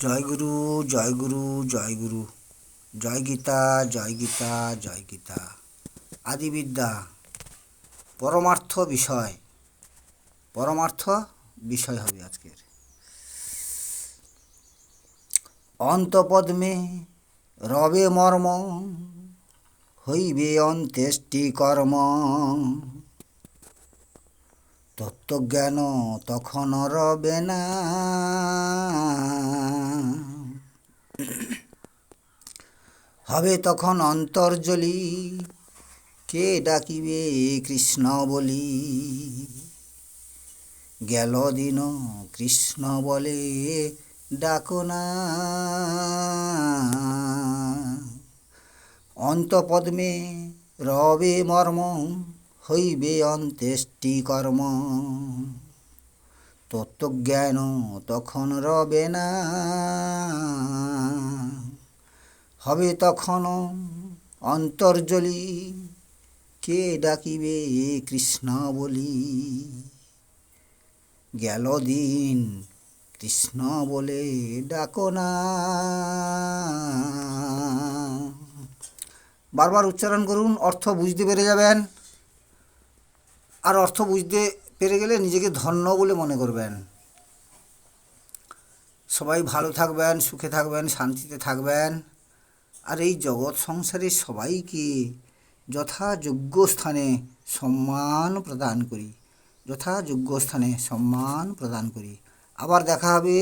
জয় গুরু জয় গুরু জয় গুরু। জয় গীতা জয় গীতা জয় গীতা। আদিবিদ্যা, পরমার্থ বিষয়। পরমার্থ বিষয় হবে আজকের। অন্তপদ্মে রবে মর্ম, হইবে অন্ত্যেষ্টি কর্ম। তত্ত্বজ্ঞান তখন রবে না। হবে তখন অন্তর্জলি। কে ডাকিবে কৃষ্ণ বলি? গেল দিন কৃষ্ণ বলে, ডাকো না। অন্তপদ্মে রবে মর্ম, হইবে অন্ত্যেষ্টি কর্ম। তত্ত্বজ্ঞান তখন রবে না। হবে তখন অন্তর্জলি। কে ডাকিবে কৃষ্ণ বলি? গেল দিন কৃষ্ণ বলে ডাকো না। বারবার উচ্চারণ করুন, অর্থ বুঝতে পেরে যাবেন। আর অর্থ বুঝতে পেরে গেলে নিজেকে ধন্য বলে মনে করবেন। সবাই ভালো থাকবেন, সুখে থাকবেন, শান্তিতে থাকবেন। আর এই জগৎ সংসারে সবাইকে যথাযোগ্য স্থানে সম্মান প্রদান করি, যথাযোগ্য স্থানে সম্মান প্রদান করি। আবার দেখা হবে।